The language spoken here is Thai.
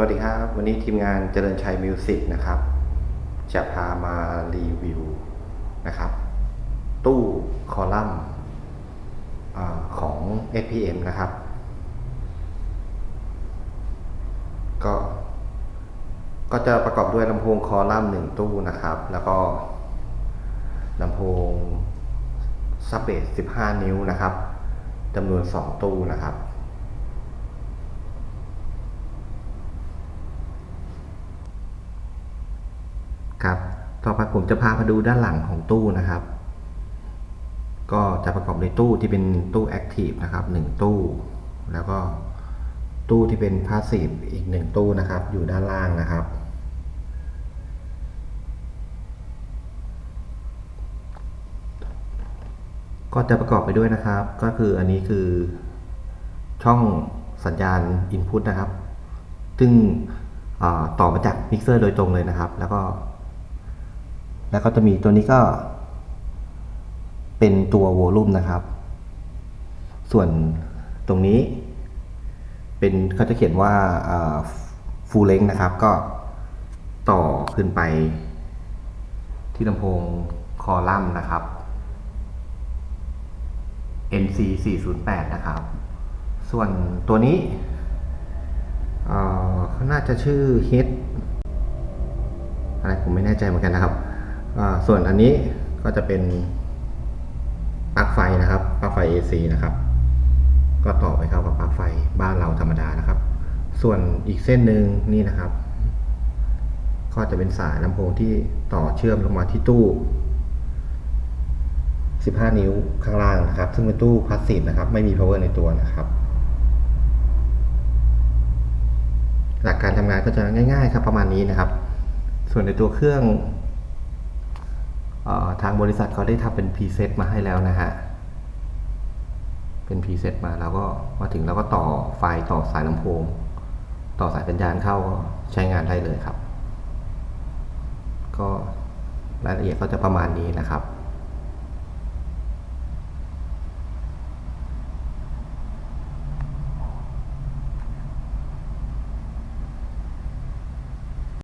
วัสดีครับ วันนี้ทีมงานเจริญชัยมิวสิกนะครับ จะพามารีวิวนะครับ ตู้คอลัมน์อาของ SPM นะครับ ก็ก็จะประกอบด้วยลำโพงคอลัมน์หนึ่งตู้นะครับ แล้วก็ลำโพงซับเบส15 นิ้วนะครับจำนวน 2 ตู้นะครับ ครับ ต่อไปผมจะพามาดูด้านหลังของตู้นะครับ ก็จะประกอบด้วยตู้ที่เป็นตู้แอคทีฟนะครับหนึ่งตู้ แล้วก็ตู้ที่เป็นพาสซีฟอีกหนึ่งตู้นะครับ อยู่ด้านล่างนะครับ ก็จะประกอบไปด้วยนะครับ ก็คืออันนี้คือช่องสัญญาณ Input นะครับ ซึ่งต่อมาจากมิกเซอร์โดยตรงเลยนะครับ แล้วก็ แล้วก็จะมีตัวนี้ก็ เป็นตัวโวลูมนะครับ ส่วนตรงนี้ เป็นเขาจะเขียนว่าฟูลเลงนะครับ ก็ต่อขึ้นไป ที่ลำโพงคอลัมน์นะครับ NC 408นะครับ ส่วนตัวนี้เขาน่าจะชื่อ h e a อะไรผมไม่แน่ใจเหมือนกันนะครับ ส่วนอันนี้ก็จะเป็นปลั๊กไฟนะครับปลั๊กไฟ AC นะครับ ก็ต่อไปเข้ากับปลั๊กไฟบ้านเราธรรมดานะครับ ส่วนอีกเส้นหนึ่งนี่นะครับ ก็จะเป็นสายลำโพงที่ต่อเชื่อมลงมาที่ตู้ 15 นิ้วข้างล่างนะครับ ซึ่งเป็นตู้พาสซีฟนะครับ ไม่มี power ในตัวนะครับ หลักการทำงานก็จะง่ายๆครับประมาณนี้นะครับ ส่วนในตัวเครื่อง ทางบริษัทเขาได้ทำเป็นพรีเซตมาให้แล้วนะฮะ เป็นพรีเซตมาแล้วก็มาถึงแล้วก็ต่อไฟต่อสายลำโพง ต่อสายสัญญาณเข้าก็ใช้งานได้เลยครับ ก็รายละเอียดก็จะประมาณนี้นะครับ